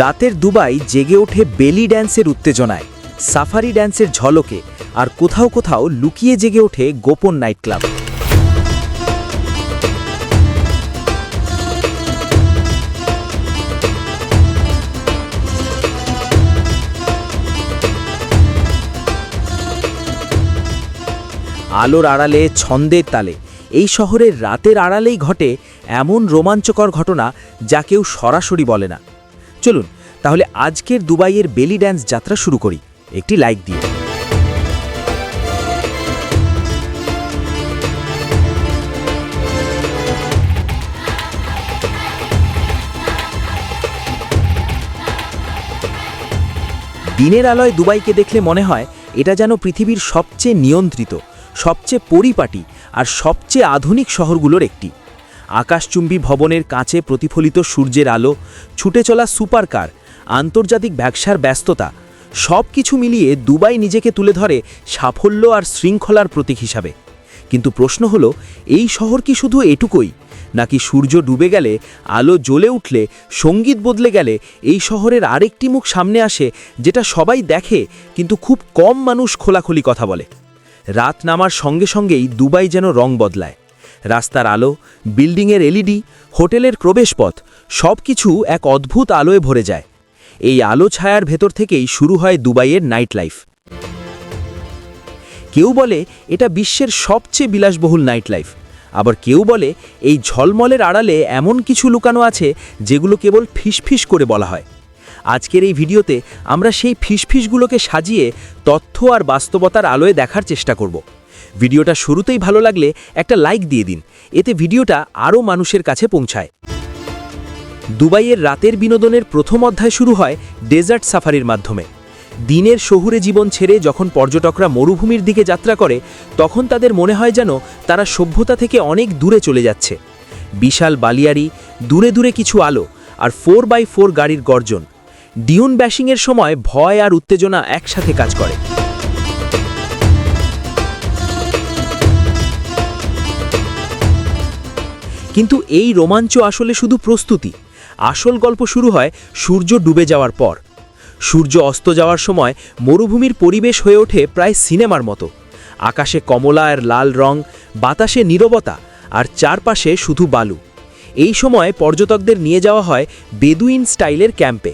রাতের দুবাই জেগে ওঠে বেলি ড্যান্সের উত্তেজনায়, সাফারি ড্যান্সের ঝলকে, আর কোথাও কোথাও লুকিয়ে জেগে ওঠে গোপন নাইট ক্লাব আলোর আড়ালে, ছন্দের তালে, এই শহরের রাতের আড়ালেই ঘটে এমন রোমাঞ্চকর ঘটনা যা কেউ সরাসরি বলে না। চলুন, তাহলে আজকের দুবাইয়ের বেলি ড্যান্স যাত্রা শুরু করি। একটি লাইক দিয়ে। দিনের আলোয় দুবাইকে দেখলে মনে হয় এটা যেন পৃথিবীর সবচেয়ে নিয়ন্ত্রিত, সবচেয়ে পরিপাটি আর সবচেয়ে আধুনিক শহরগুলোর একটি। আকাশচুম্বী ভবনের কাছে প্রতিফলিত সূর্যের আলো, ছুটে চলা সুপারকার, আন্তর্জাতিক ব্যবসার ব্যস্ততা সব কিছু মিলিয়ে দুবাই নিজেকে তুলে ধরে সাফল্য আর শৃঙ্খলার প্রতীক হিসাবে। কিন্তু প্রশ্ন হলো, এই শহর কি শুধু এটুকুই? নাকি সূর্য ডুবে গেলে, আলো জ্বলে উঠলে, সংগীত বদলে গেলে, এই শহরের আরেকটি মুখ সামনে আসে, যেটা সবাই দেখে, কিন্তু খুব কম মানুষ খোলাখুলি কথা বলে? রাত নামার সঙ্গে সঙ্গেই দুবাই যেন রং বদলায়। রাস্তার আলো, বিল্ডিংয়ের এলইডি, হোটেলের প্রবেশপথ সব কিছু এক অদ্ভুত আলোয় ভরে যায়। এই আলো ছায়ার ভেতর থেকেই শুরু হয় দুবাইয়ের নাইট লাইফ। কেউ বলে এটা বিশ্বের সবচেয়ে বিলাসবহুল নাইট লাইফ। আবার কেউ বলে এই ঝলমলের আড়ালে এমন কিছু লুকানো আছে যেগুলো কেবল ফিসফিস করে বলা হয়। আজকের এই ভিডিওতে আমরা সেই ফিসফিসগুলোকে সাজিয়ে তথ্য আর বাস্তবতার আলোয় দেখার চেষ্টা করব। ভিডিওটা শুরুতেই ভালো লাগলে একটা লাইক দিয়ে দিন। এতে ভিডিওটা আরও মানুষের কাছে পৌঁছায়। দুবাইয়ের রাতের বিনোদনের প্রথম অধ্যায় শুরু হয় ডেজার্ট সাফারির মাধ্যমে। দিনের শহুরে জীবন ছেড়ে যখন পর্যটকরা মরুভূমির দিকে যাত্রা করে, তখন তাদের মনে হয় যেন তারা সভ্যতা থেকে অনেক দূরে চলে যাচ্ছে। বিশাল বালিয়ারি দূরে দূরে কিছু আলো আর ফোর বাই ফোর গাড়ির গর্জন। ডিউন ব্যাশিংয়ের সময় ভয় আর উত্তেজনা একসাথে কাজ করে। কিন্তু এই রোমাঞ্চ আসলে শুধু প্রস্তুতি। আসল গল্প শুরু হয় সূর্য ডুবে যাওয়ার পর। সূর্য অস্ত যাওয়ার সময় মরুভূমির পরিবেশ হয়ে ওঠে প্রায় সিনেমার মতো। আকাশে কমলা আর লাল রং, বাতাসে নীরবতা আর চারপাশে শুধু বালু। এই সময় পর্যটকদের নিয়ে যাওয়া হয় বেদুইন স্টাইলের ক্যাম্পে।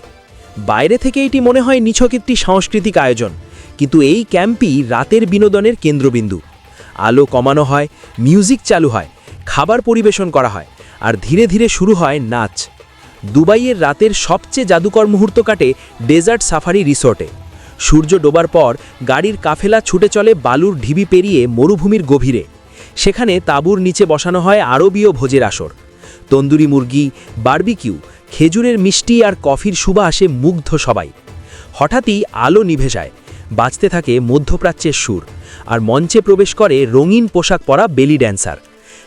বাইরে থেকে এটি মনে হয় নিছক একটি সাংস্কৃতিক আয়োজন, কিন্তু এই ক্যাম্পই রাতের বিনোদনের কেন্দ্রবিন্দু। আলো কমানো হয়, মিউজিক চালু হয় খাবার পরিবেশন করা হয় আর ধীরে ধীরে শুরু হয় নাচ। দুবাইয়ের রাতের সবচেয়ে জাদুকর মুহূর্ত কাটে ডেজার্ট সাফারি রিসোর্টে। সূর্য ডোবার পর গাড়ির কাফেলা ছুটে চলে বালুর ঢিবি পেরিয়ে মরুভূমির গভীরে। সেখানে তাঁবুর নিচে বসানো হয় আরবীয় ভোজের আসর। তন্দুরি মুরগি, বার্বিকিউ, খেজুরের মিষ্টি আর কফির সুবাসে মুগ্ধ সবাই। হঠাৎই আলো নিভে যায়, বাজতে থাকে মধ্যপ্রাচ্যের সুর, আর মঞ্চে প্রবেশ করে রঙিন পোশাক পরা বেলি ড্যান্সার।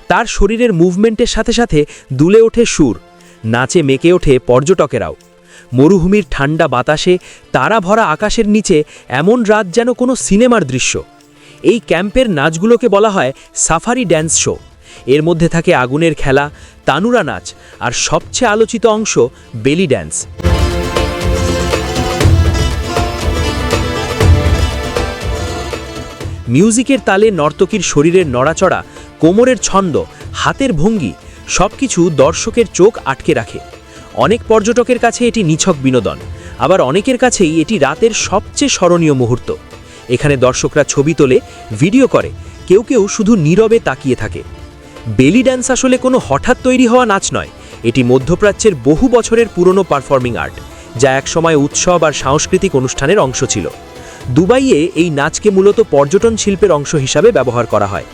তার শরীরের মুভমেন্টের সাথে সাথে দুলে ওঠে সুর, নাচে মেকে ওঠে পর্যটকেরাও। মরুভূমির ঠান্ডা বাতাসে তারা ভরা আকাশের নিচে এমন রাত যেন কোনো সিনেমার দৃশ্য। এই ক্যাম্পের নাচগুলোকে বলা হয় সাফারি ড্যান্স শো। এর মধ্যে থাকে আগুনের খেলা, তানুরা নাচ আর সবচেয়ে আলোচিত অংশ বেলি ড্যান্স। মিউজিকের তালে নর্তকীর শরীরের নড়াচড়া কোমরের ছন্দ, হাতের ভঙ্গি, সবকিছু দর্শকের চোখ আটকে রাখে। অনেক পর্যটকের কাছে এটি নিছক বিনোদন, আবার অনেকের কাছেই এটি রাতের সবচেয়ে স্মরণীয় মুহূর্ত। এখানে দর্শকরা ছবি তোলে, ভিডিও করে, কেউ কেউ শুধু নীরবে তাকিয়ে থাকে। বেলি ড্যান্স আসলে কোনো হঠাৎ তৈরি হওয়া নাচ নয়, এটি মধ্যপ্রাচ্যের বহু বছরের পুরনো পারফর্মিং আর্ট, যা একসময় উৎসব আর সাংস্কৃতিক অনুষ্ঠানের অংশ ছিল। দুবাইয়ে এই নাচকে মূলত পর্যটন শিল্পের অংশ হিসাবে ব্যবহার করা হয়।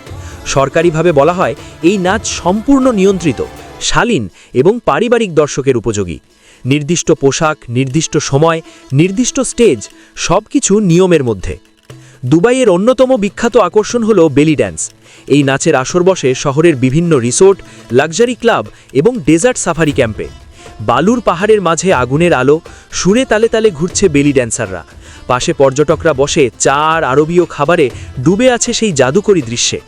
সরকারিভাবে বলা হয়, এই নাচ সম্পূর্ণ নিয়ন্ত্রিত, শালীন এবং পারিবারিক দর্শকের উপযোগী। নির্দিষ্ট পোশাক, নির্দিষ্ট সময়, নির্দিষ্ট স্টেজ সব কিছু নিয়মের মধ্যে। দুবাইয়ের অন্যতম বিখ্যাত আকর্ষণ হল বেলি ড্যান্স। এই নাচের আসর বসে শহরের বিভিন্ন রিসোর্ট, লাক্সারি ক্লাব এবং ডেজার্ট সাফারি ক্যাম্পে। বালুর পাহাড়ের মাঝে আগুনের আলো, সুরে তালে তালে ঘুরছে বেলি ড্যান্সাররা। পাশে পর্যটকরা বসে চা আর আরবীয় খাবারে ডুবে আছে সেই জাদুকরী দৃশ্যে।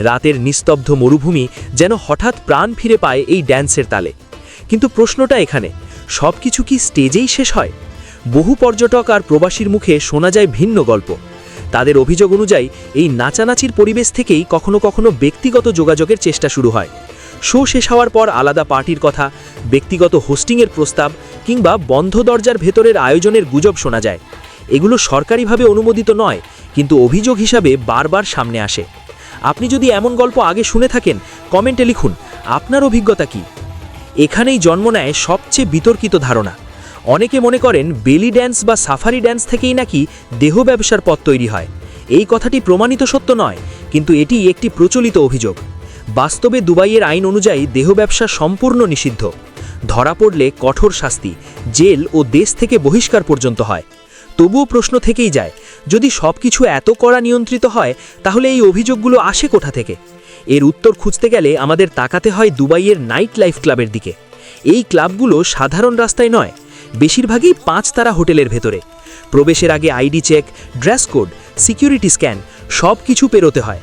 রাতের নিস্তব্ধ মরুভূমি যেন হঠাৎ প্রাণ ফিরে পায় এই ড্যান্সের তালে। কিন্তু প্রশ্নটা এখানে সব কিছু কি স্টেজেই শেষ হয়? বহু পর্যটক আর প্রবাসীর মুখে শোনা যায় ভিন্ন গল্প। তাদের অভিযোগ অনুযায়ী, এই নাচানাচির পরিবেশ থেকেই কখনো কখনো ব্যক্তিগত যোগাযোগের চেষ্টা শুরু হয়। শো শেষ হওয়ার পর আলাদা পার্টির কথা, ব্যক্তিগত হোস্টিংয়ের প্রস্তাব কিংবা বন্ধ দরজার ভেতরের আয়োজনের গুজব শোনা যায়। এগুলো সরকারিভাবে অনুমোদিত নয়, কিন্তু অভিযোগ হিসাবে বারবার সামনে আসে। আপনি যদি এমন গল্প আগে শুনে থাকেন, কমেন্টে লিখুন, আপনার অভিজ্ঞতা কি? এখানেই জন্ম নেয় সবচেয়ে বিতর্কিত ধারণা। অনেকে মনে করেন বেলি ড্যান্স বা সাফারি ড্যান্স থেকেই নাকি দেহ ব্যবসার পথ তৈরি হয়। এই কথাটি প্রমাণিত সত্য নয়, কিন্তু এটি একটি প্রচলিত অভিযোগ। বাস্তবে দুবাইয়ের আইন অনুযায়ী দেহ ব্যবসা সম্পূর্ণ নিষিদ্ধ। ধরা পড়লে কঠোর শাস্তি, জেল ও দেশ থেকে বহিষ্কার পর্যন্ত হয়। তবুও প্রশ্ন থেকেই যায়, যদি সবকিছু এত কড়া নিয়ন্ত্রিত হয়, তাহলে এই অভিযোগগুলো আসে কোথা থেকে? এর উত্তর খুঁজতে গেলে আমাদের তাকাতে হয় দুবাইয়ের নাইট লাইফ ক্লাবের দিকে। এই ক্লাবগুলো সাধারণ রাস্তায় নয়, বেশিরভাগই পাঁচ তারা হোটেলের ভেতরে। প্রবেশের আগে ID check, dress code, security scan সব কিছু পেরোতে হয়।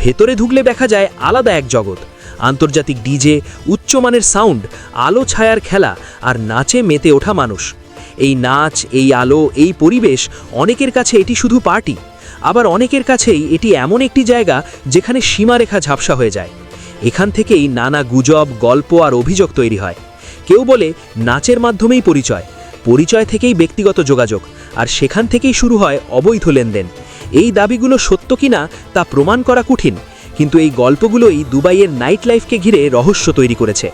ভেতরে ঢুকলে দেখা যায় আলাদা এক জগৎ। আন্তর্জাতিক ডিজে, উচ্চমানের সাউন্ড, আলো ছায়ার খেলা আর নাচে মেতে ওঠা মানুষ। এই নাচ, এই আলো, এই পরিবেশ, অনেকের কাছে এটি শুধু পার্টি। আবার অনেকের কাছেই এটি এমন একটি জায়গা যেখানে সীমারেখা ঝাপসা হয়ে যায়। এখান থেকেই নানা গুজব, গল্প আর অভিযোগ তৈরি হয়। কেউ বলে, নাচের মাধ্যমেই পরিচয়। পরিচয় থেকেই ব্যক্তিগত যোগাযোগ। আর সেখান থেকেই শুরু হয় অবৈধ লেনদেন। এই দাবিগুলো সত্য কিনা তা প্রমাণ করা কঠিন। কিন্তু এই গল্পগুলোই দুবাইয়ের নাইট লাইফকে ঘিরে রহস্য তৈরি করেছে।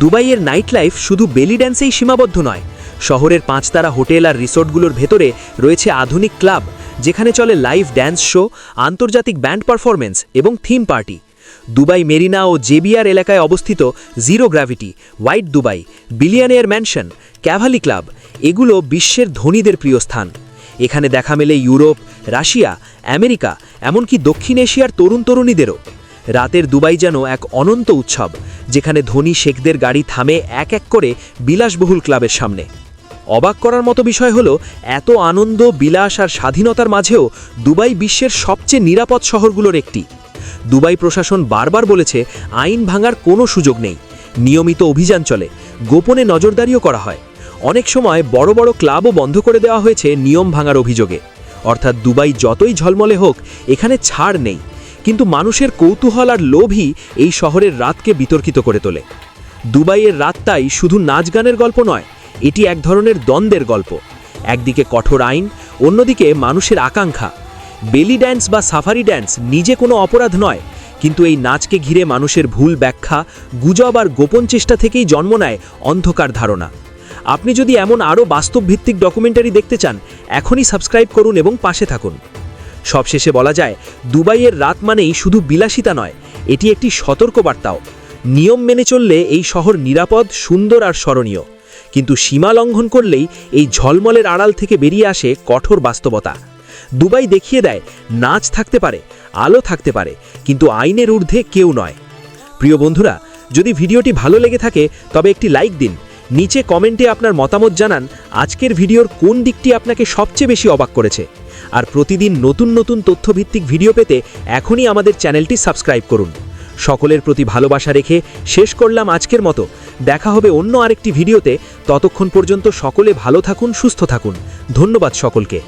দুবাইয়ের নাইট লাইফ শুধু বেলি ড্যান্সেই সীমাবদ্ধ নয় শহরের পাঁচতারা হোটেল আর রিসোর্টগুলোর ভেতরে রয়েছে আধুনিক ক্লাব, যেখানে চলে লাইভ ড্যান্স শো, আন্তর্জাতিক ব্যান্ড পারফরমেন্স এবং থিম পার্টি। দুবাই মেরিনা ও জেবিআর এলাকায় অবস্থিত zero gravity, white Dubai, billionaire mansion, Cavalli club, এগুলো বিশ্বের ধনীদের প্রিয় স্থান। এখানে দেখা মেলে ইউরোপ, রাশিয়া, আমেরিকা, এমনকি দক্ষিণ এশিয়ার তরুণ তরুণীদেরও রাতের দুবাই যেন এক অনন্ত উৎসব, যেখানে ধনী শেখদের গাড়ি থামে এক এক করে বিলাসবহুল ক্লাবের সামনে। অবাক করার মতো বিষয় হলো, এত আনন্দ, বিলাস আর স্বাধীনতার মাঝেও দুবাই বিশ্বের সবচেয়ে নিরাপদ শহরগুলোর একটি। দুবাই প্রশাসন বারবার বলেছে, আইন ভাঙার কোনো সুযোগ নেই। নিয়মিত অভিযান চলে, গোপনে নজরদারিও করা হয়। অনেক সময় বড় বড় ক্লাবও বন্ধ করে দেওয়া হয়েছে নিয়ম ভাঙার অভিযোগে। অর্থাৎ দুবাই যতই ঝলমলে হোক, এখানে ছাড় নেই। কিন্তু মানুষের কৌতূহল আর লোভই এই শহরের রাতকে বিতর্কিত করে তোলে। দুবাইয়ের রাতটাই শুধু নাচ গানের গল্প নয়, এটি এক ধরনের দ্বন্দ্বের গল্প। একদিকে কঠোর আইন, অন্যদিকে মানুষের আকাঙ্ক্ষা। বেলি ড্যান্স বা সাফারি ড্যান্স নিজে কোনো অপরাধ নয়, কিন্তু এই নাচকে ঘিরে মানুষের ভুল ব্যাখ্যা, গুজব আর গোপন চেষ্টা থেকেই জন্ম নেয় অন্ধকার ধারণা। আপনি যদি এমন আরও বাস্তবভিত্তিক ডকুমেন্টারি দেখতে চান, এখনই সাবস্ক্রাইব করুন এবং পাশে থাকুন। সবশেষে বলা যায়, দুবাইয়ের রাত মানেই শুধু বিলাসিতা নয়, এটি একটি সতর্কবার্তাও। নিয়ম মেনে চললে এই শহর নিরাপদ, সুন্দর আর স্মরণীয়। কিন্তু সীমা লঙ্ঘন করলেই এই ঝলমলের আড়াল থেকে বেরিয়ে আসে কঠোর বাস্তবতা। দুবাই দেখিয়ে দেয়, নাচ থাকতে পারে, আলো থাকতে পারে, কিন্তু আইনের ঊর্ধ্বে কেউ নয়। প্রিয় বন্ধুরা, যদি ভিডিওটি ভালো লেগে থাকে, তবে একটি লাইক দিন। নিচে কমেন্টে আপনার মতামত জানান, আজকের ভিডিওর কোন দিকটি আপনাকে সবচেয়ে বেশি অবাক করেছে। আর প্রতিদিন নতুন নতুন তথ্যভিত্তিক ভিডিও পেতে এখনই আমাদের চ্যানেলটি সাবস্ক্রাইব করুন। সকলের প্রতি ভালোবাসা রেখে শেষ করলাম আজকের মতো। দেখা হবে অন্য আরেকটি ভিডিওতে। ততক্ষণ পর্যন্ত সকলে ভালো থাকুন, সুস্থ থাকুন। ধন্যবাদ সকলকে।